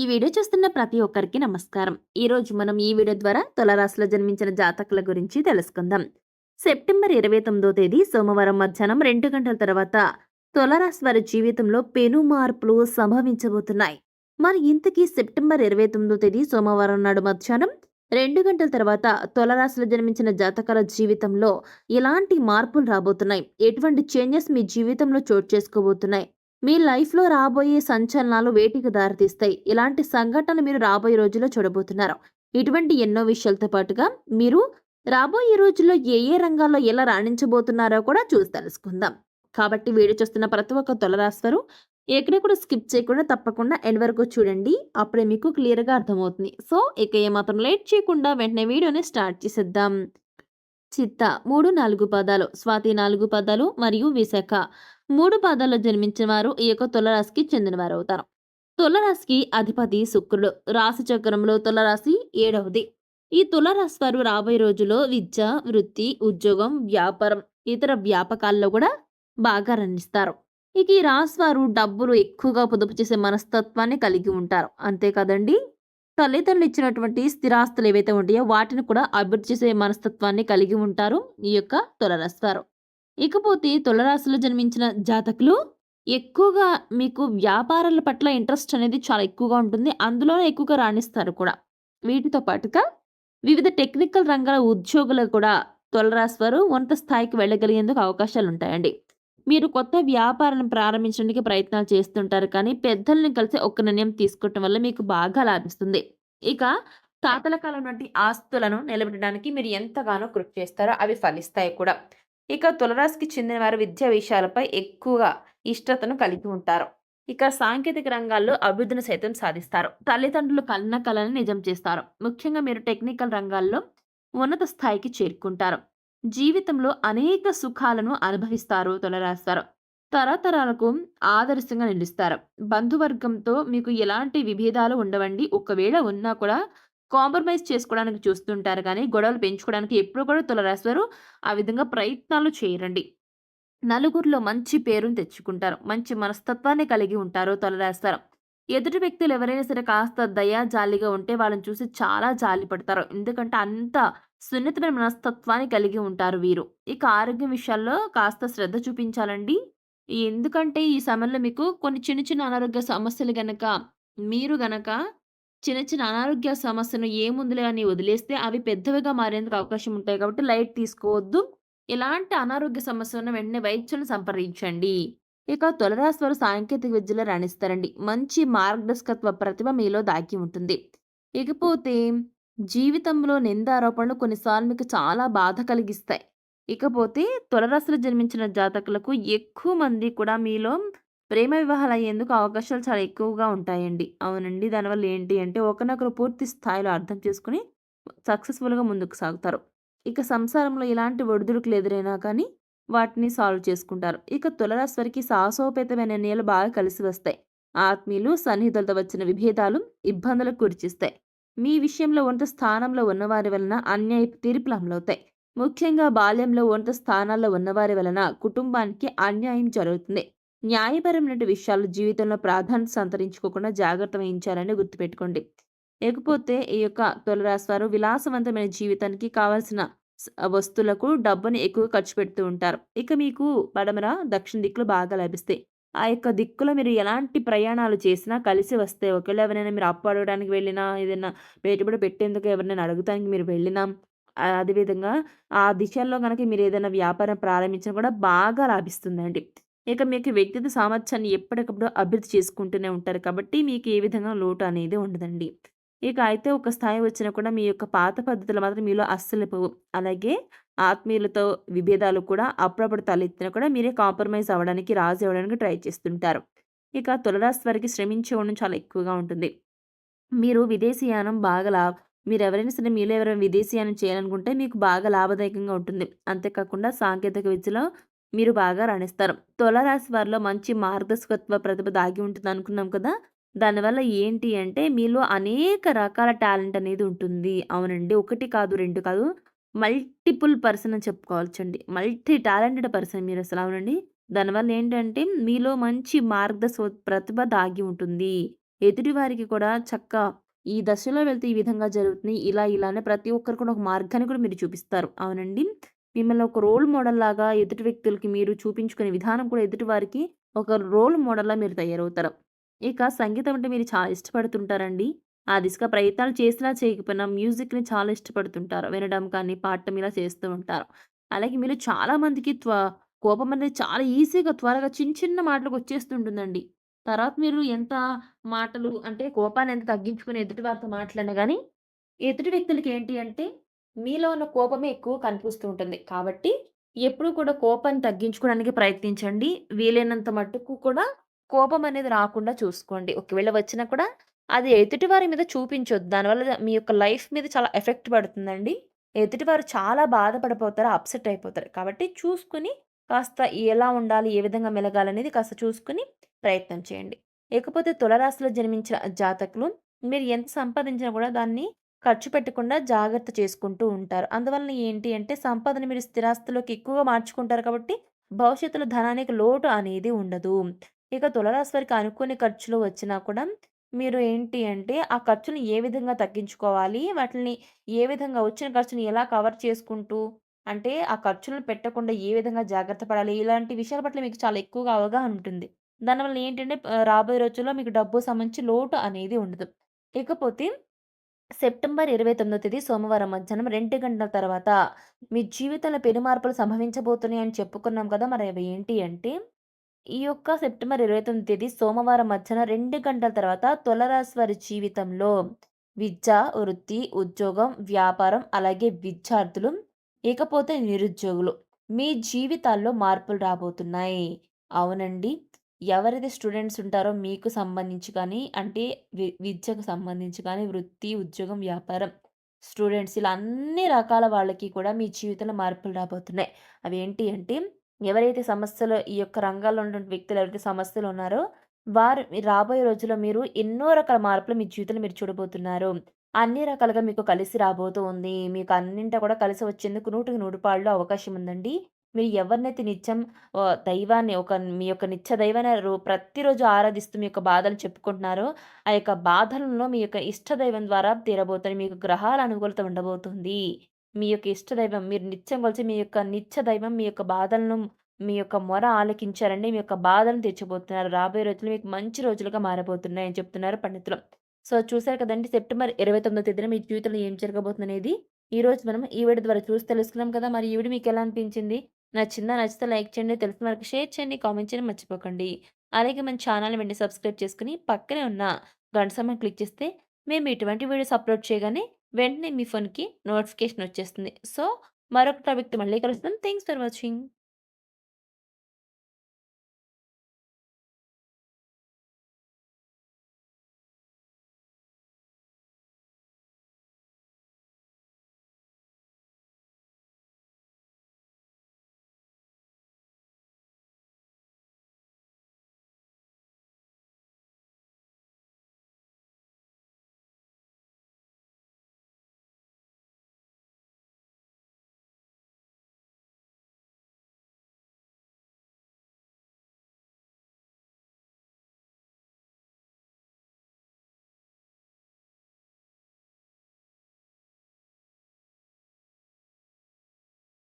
ఈ వీడియో చూస్తున్న ప్రతి ఒక్కరికి నమస్కారం. ఈరోజు మనం ఈ వీడియో ద్వారా తులరాశిలో జన్మించిన జాతకుల గురించి తెలుసుకుందాం. సెప్టెంబర్ ఇరవై తొమ్మిదో తేదీ సోమవారం మధ్యాహ్నం రెండు గంటల తర్వాత తులరాశి వారి జీవితంలో పెను మార్పులు సంభవించబోతున్నాయి. మరి ఇంతకీ సెప్టెంబర్ ఇరవై తొమ్మిదో తేదీ సోమవారం నాడు మధ్యాహ్నం రెండు గంటల తర్వాత తులరాశిలో జన్మించిన జాతకాల జీవితంలో ఎలాంటి మార్పులు రాబోతున్నాయి? ఎటువంటి చేంజెస్ మీ జీవితంలో చోటు చేసుకోబోతున్నాయి? మీ లైఫ్లో రాబోయే సంచలనాలు వేటికి దారితీస్తాయి? ఇలాంటి సంఘటనలు మీరు రాబోయే రోజుల్లో చూడబోతున్నారు. ఇటువంటి ఎన్నో విషయాలతో పాటుగా మీరు రాబోయే రోజుల్లో ఏ ఏ రంగాల్లో ఎలా రాణించబోతున్నారో కూడా చూసి తెలుసుకుందాం. కాబట్టి వీడియో చూస్తున్న ప్రతి ఒక్క తొలరాశివారు ఎక్కడ కూడా స్కిప్ చేయకుండా తప్పకుండా ఎండ్ వరకు చూడండి. అప్పుడే మీకు క్లియర్గా అర్థమవుతుంది. సో ఇక ఏమాత్రం లేట్ చేయకుండా వెంటనే వీడియోని స్టార్ట్ చేసేద్దాం. చిత్త మూడు నాలుగు పదాలు స్వాతి నాలుగు పదాలు మరియు విశాఖ. మూడు పాదాల్లో జన్మించిన వారు ఈ యొక్క తులరాశికి చెందినవారు అవుతారు తులరాశికి అధిపతి శుక్రుడు. రాశి చక్రంలో తులరాశి ఏడవది. ఈ తులరాశి వారు రాబోయే రోజుల్లో విద్య వృత్తి ఉద్యోగం వ్యాపారం ఇతర వ్యాపకాల్లో కూడా బాగా రణిస్తారు ఇక ఈ రాశి వారు డబ్బులు ఎక్కువగా పొదుపు చేసే మనస్తత్వాన్ని కలిగి ఉంటారు. అంతే కదండి తల్లిదండ్రులు ఇచ్చినటువంటి స్థిరాస్తులు ఏవైతే ఉంటాయో వాటిని కూడా అభివృద్ధి చేసే మనస్తత్వాన్ని కలిగి ఉంటారు ఈ యొక్క తులరాశి వారు. ఇకపోతే తులరాశిలో జన్మించిన జాతకులు ఎక్కువగా మీకు వ్యాపారాల పట్ల ఇంట్రెస్ట్ అనేది చాలా ఎక్కువగా ఉంటుంది. అందులోనే ఎక్కువగా రాణిస్తారు కూడా. వీటితో పాటుగా వివిధ టెక్నికల్ రంగాల ఉద్యోగులు కూడా తులరాశి వారు ఉన్నత స్థాయికి వెళ్ళగలిగేందుకు అవకాశాలు ఉంటాయండి. మీరు కొత్త వ్యాపారాన్ని ప్రారంభించడానికి ప్రయత్నాలు చేస్తుంటారు కానీ పెద్దల్ని కలిసి ఒక నిర్ణయం తీసుకోవటం వల్ల మీకు బాగా లాభిస్తుంది. ఇక తాతల కాలం వంటి ఆస్తులను నిలబెట్టడానికి మీరు ఎంతగానో కృషి చేస్తారో అవి ఫలిస్తాయి కూడా. ఇక తులరాశికి చెందిన వారు విద్యా విషయాలపై ఎక్కువగా ఇష్టతను కలిగి ఉంటారు. ఇక సాంకేతిక రంగాల్లో అభివృద్ధిని సైతం సాధిస్తారు. తల్లిదండ్రులు కన్న కళలను నిజం చేస్తారు. ముఖ్యంగా మీరు టెక్నికల్ రంగాల్లో ఉన్నత స్థాయికి చేరుకుంటారు. జీవితంలో అనేక సుఖాలను అనుభవిస్తారు తొలరాస్తారు తరతరాలకు ఆదర్శంగా నిలుస్తారు. బంధువర్గంతో మీకు ఎలాంటి విభేదాలు ఉండవండి. ఒకవేళ ఉన్నా కూడా కాంప్రమైజ్ చేసుకోవడానికి చూస్తుంటారు కానీ గొడవలు పెంచుకోవడానికి ఎప్పుడు కూడా తులరాశివారు ఆ విధంగా ప్రయత్నాలు చేయరండి. నలుగురిలో మంచి పేరును తెచ్చుకుంటారు. మంచి మనస్తత్వాన్ని కలిగి ఉంటారు తులరాశివారు. ఎదుటి వ్యక్తులు ఎవరైనా సరే కాస్త దయా జాలిగా ఉంటే వాళ్ళని చూసి చాలా జాలి పడతారు. ఎందుకంటే అంత సున్నితమైన మనస్తత్వాన్ని కలిగి ఉంటారు వీరు. ఇక ఆరోగ్యం విషయాల్లో కాస్త శ్రద్ధ చూపించాలండి. ఎందుకంటే ఈ సమయంలో మీకు కొన్ని చిన్న చిన్న అనారోగ్య సమస్యలు గనక మీరు గనక చిన్న చిన్న అనారోగ్య సమస్యను ఏముందిలే అని వదిలేస్తే అవి పెద్దవిగా మారేందుకు అవకాశం ఉంటాయి కాబట్టి లైట్ తీసుకోవద్దు. ఎలాంటి అనారోగ్య సమస్య ఉన్న వెంటనే వైద్యులను సంప్రదించండి. ఇక తులరాశి వారు సాంకేతిక విద్యలో రాణిస్తారండి. మంచి మార్గదర్శకత్వ ప్రతిభ మీలో దాగి ఉంటుంది. ఇకపోతే జీవితంలో నిందారోపణలు కొన్నిసార్లు మీకు చాలా బాధ కలిగిస్తాయి. ఇకపోతే తులరాశిలో జన్మించిన జాతకులకు ఎక్కువ మంది కూడా మీలో ప్రేమ వివాహాలు అయ్యేందుకు అవకాశాలు చాలా ఎక్కువగా ఉంటాయండి. అవునండి. దానివల్ల ఏంటి అంటే ఒకరినొకరు పూర్తి స్థాయిలో అర్థం చేసుకుని సక్సెస్ఫుల్గా ముందుకు సాగుతారు. ఇక సంసారంలో ఇలాంటి ఒడిదుడుకులు ఎదురైనా కానీ వాటిని సాల్వ్ చేసుకుంటారు. ఇక తులరాశి వారికి సాహసోపేతమైన నిర్ణయాలు బాగా కలిసి వస్తాయి. ఆత్మీయులు సన్నిహితులతో వచ్చిన విభేదాలు ఇబ్బందులకు కురిచిస్తాయి మీ విషయంలో ఉన్నత స్థానంలో ఉన్నవారి వలన అన్యాయ తీర్పులు అమలవుతాయి. ముఖ్యంగా బాల్యంలో ఉన్నత స్థానాల్లో ఉన్నవారి వలన కుటుంబానికి అన్యాయం జరుగుతుంది. న్యాయపరమైన విషయాలు జీవితంలో ప్రాధాన్యత సంతరించుకోకుండా జాగ్రత్త వహించాలని గుర్తుపెట్టుకోండి. లేకపోతే ఈ యొక్క తులరాశి వారు విలాసవంతమైన జీవితానికి కావాల్సిన వస్తువులకు డబ్బుని ఎక్కువ ఖర్చు పెడుతూ ఉంటారు. ఇక మీకు పడమర దక్షిణ దిక్కులు బాగా లభిస్తాయి ఆ యొక్క దిక్కులో మీరు ఎలాంటి ప్రయాణాలు చేసినా కలిసి వస్తే ఒకవేళ ఎవరైనా మీరు అప్పు అడగడానికి వెళ్ళినా ఏదైనా పెట్టుబడి పెట్టేందుకు ఎవరినైనా అడగటానికి మీరు వెళ్ళినా అదేవిధంగా ఆ దిశల్లో కనుక మీరు ఏదైనా వ్యాపారం ప్రారంభించినా కూడా బాగా లాభిస్తుందండి. ఇక మీకు వ్యక్తిగత సామర్థ్యాన్ని ఎప్పటికప్పుడు అభివృద్ధి చేసుకుంటూనే ఉంటారు. కాబట్టి మీకు ఏ విధంగా లోటు అనేది ఉండదండి. ఇక అయితే ఒక స్థాయి వచ్చినా కూడా మీ యొక్క పాత పద్ధతులు మాత్రం మీలో అస్సలు పోవు అలాగే ఆత్మీయులతో విభేదాలు కూడా అప్పుడప్పుడు తలెత్తినా కూడా మీరే కాంప్రమైజ్ అవ్వడానికి రాజు అవ్వడానికి ట్రై చేస్తుంటారు. ఇక తులరాశి వారికి శ్రమించే ఉండడం చాలా ఎక్కువగా ఉంటుంది. మీరు విదేశీయానం బాగా లాభ మీరు ఎవరైనా సరే మీలో ఎవరైనా విదేశీయానం చేయాలనుకుంటే మీకు బాగా లాభదాయకంగా ఉంటుంది. అంతేకాకుండా సాంకేతిక విద్యలో మీరు బాగా రాణిస్తారు తులరాశి వారిలో మంచి మార్గదర్శకత్వ ప్రతిభ దాగి ఉంటుంది అనుకున్నాం కదా దానివల్ల ఏంటి అంటే మీలో అనేక రకాల టాలెంట్ అనేది ఉంటుంది. అవునండి. ఒకటి కాదు, రెండు కాదు. మల్టిపుల్ పర్సన్ అని చెప్పుకోవచ్చండి. మల్టీ టాలెంటెడ్ పర్సన్ మీరు అసలు అవునండి. దానివల్ల ఏంటంటే మీలో మంచి మార్గదర్శక ప్రతిభ దాగి ఉంటుంది. ఎదుటివారికి కూడా చక్క ఈ దశలో వెళ్తే ఈ విధంగా జరుగుతుంది. ఇలా ఇలానే ప్రతి ఒక్కరు కూడా ఒక మార్గాన్ని కూడా మీరు చూపిస్తారు. అవునండి. మిమ్మల్ని ఒక రోల్ మోడల్ లాగా ఎదుటి వ్యక్తులకి మీరు చూపించుకునే విధానం కూడా ఎదుటి వారికి ఒక రోల్ మోడల్‌లా మీరు తయారవుతారు. ఇక సంగీతం అంటే మీరు చాలా ఇష్టపడుతుంటారండి. ఆ దిశగా ప్రయత్నాలు చేసినా చేయకపోయినా మ్యూజిక్‌ని చాలా ఇష్టపడుతుంటారు. వినడం కానీ, పాడటం ఇలా చేస్తూ ఉంటారు. అలాగే మీరు చాలామందికి త్వ కోపం అనేది చాలా ఈజీగా త్వరగా చిన్న చిన్న మాటలకు వచ్చేస్తుంటుందండి. తర్వాత మీరు ఎంత మాటలు అంటే కోపాన్ని ఎంత తగ్గించుకుని ఎదుటి వారితో మాట్లాడినా కానీ ఎదుటి వ్యక్తులకి ఏంటి అంటే మీలో ఉన్న కోపమే ఎక్కువ కనిపిస్తూ ఉంటుంది. కాబట్టి ఎప్పుడూ కూడా కోపాన్ని తగ్గించుకోవడానికి ప్రయత్నించండి. వీలైనంత మట్టుకు కూడా కోపం అనేది రాకుండా చూసుకోండి. ఒకవేళ వచ్చినా కూడా అది ఎదుటివారి మీద చూపించొద్దు. దానివల్ల మీ యొక్క లైఫ్ మీద చాలా ఎఫెక్ట్ పడుతుందండి. ఎదుటివారు చాలా బాధపడిపోతారు, అప్సెట్ అయిపోతారు. కాబట్టి చూసుకొని కాస్త ఎలా ఉండాలి, ఏ విధంగా మెలగాలనేది కాస్త చూసుకొని ప్రయత్నం చేయండి. ఇకపోతే తులరాశిలో జన్మించిన జాతకులు మీరు ఎంత సంపాదించినా కూడా దాన్ని ఖర్చు పెట్టకుండా జాగ్రత్త చేసుకుంటూ ఉంటారు. అందువలన ఏంటి అంటే సంపదని మీరు స్థిరాస్తులోకి ఎక్కువగా మార్చుకుంటారు కాబట్టి భవిష్యత్తులో ధనానికి లోటు అనేది ఉండదు. ఇక తులరాశి వారికి అనుకునే ఖర్చులు వచ్చినా కూడా మీరు ఏంటి అంటే ఆ ఖర్చుని ఏ విధంగా తగ్గించుకోవాలి? వాటిని ఏ విధంగా వచ్చిన ఖర్చుని ఎలా కవర్ చేసుకుంటూ అంటే ఆ ఖర్చులను పెట్టకుండా ఏ విధంగా జాగ్రత్త పడాలి? ఇలాంటి విషయాల పట్ల మీకు చాలా ఎక్కువగా అవగాహన ఉంటుంది. దానివల్ల ఏంటంటే రాబోయే రోజుల్లో మీకు డబ్బు సంబంధించి లోటు అనేది ఉండదు. ఇకపోతే సెప్టెంబర్ 29వ తేదీ సోమవారం మధ్యాహ్నం రెండు గంటల తర్వాత మీ జీవితంలో పెను మార్పులు సంభవించబోతున్నాయి అని చెప్పుకున్నాం కదా! మరి అవి ఏంటి అంటే, ఈ యొక్క సెప్టెంబర్ 29వ తేదీ సోమవారం మధ్యాహ్నం రెండు గంటల తర్వాత తులరాశి వారి జీవితంలో విద్య, వృత్తి, ఉద్యోగం, వ్యాపారం అలాగే విద్యార్థులు, ఇకపోతే నిరుద్యోగులు మీ జీవితాల్లో మార్పులు రాబోతున్నాయి. అవునండి. ఎవరైతే స్టూడెంట్స్ ఉంటారో మీకు సంబంధించి కానీ అంటే వి విద్యకు సంబంధించి కానీ, వృత్తి, ఉద్యోగం, వ్యాపారం, స్టూడెంట్స్ ఇలా అన్ని రకాల వాళ్ళకి కూడా మీ జీవితంలో మార్పులు రాబోతున్నాయి. అవి ఏంటి అంటే ఎవరైతే సమస్యలు ఈ యొక్క రంగాల్లో ఉన్నటువంటి వ్యక్తులు ఎవరైతే సమస్యలు ఉన్నారో వారు రాబోయే రోజుల్లో మీరు ఎన్నో రకాల మార్పులు మీ జీవితంలో మీరు చూడబోతున్నారు. అన్ని రకాలుగా మీకు కలిసి రాబోతూ ఉంది. మీకు అన్నింటా కూడా కలిసి వచ్చేందుకు నూటికి నూటిపాళ్ళు అవకాశం ఉందండి. మీరు ఎవరినైతే నిత్యం ఆహ్, దైవాన్ని ఒక మీ యొక్క నిత్య దైవాన్ని రో ప్రతిరోజు ఆరాధిస్తూ మీ యొక్క బాధలు చెప్పుకుంటున్నారో, ఆ యొక్క బాధలను మీ యొక్క ఇష్ట దైవం ద్వారా తీరబోతుంది మీకు గ్రహాల అనుకూలత ఉండబోతుంది. మీ యొక్క ఇష్ట దైవం మీరు నిత్యం కలిసి మీ యొక్క నిత్య దైవం మీ యొక్క బాధలను మీ యొక్క మొర ఆలకించారండి. మీ యొక్క బాధలను తీర్చబోతున్నారు. రాబోయే రోజులు మీకు మంచి రోజులుగా మారబోతున్నాయని చెప్తున్నారు పండితులు. సో, చూసారు కదండి సెప్టెంబర్ 29వ తేదీన మీ జీవితంలో ఏం జరగబోతుందనేది. ఈరోజు మనం ఈ వీడియో ద్వారా చూసి తెలుసుకున్నాం కదా! మరి ఈ వీడియో ఎలా అనిపించింది? నచ్చిందా? నచ్చితే లైక్ చేయండి. తెలిసిన వరకు షేర్ చేయండి. కామెంట్ చేయండి మర్చిపోకండి. అలాగే మన ఛానల్ వెంటనే సబ్స్క్రైబ్ చేసుకుని పక్కనే ఉన్న గంట సమయం క్లిక్ చేస్తే మేము ఇటువంటి వీడియోస్ అప్‌లోడ్ చేయగానే వెంటనే మీ ఫోన్‌కి నోటిఫికేషన్ వచ్చేస్తుంది. సో, మరొక టాపిక్‌తో మళ్ళీ కలుస్తాం థ్యాంక్స్ ఫర్ వాచింగ్.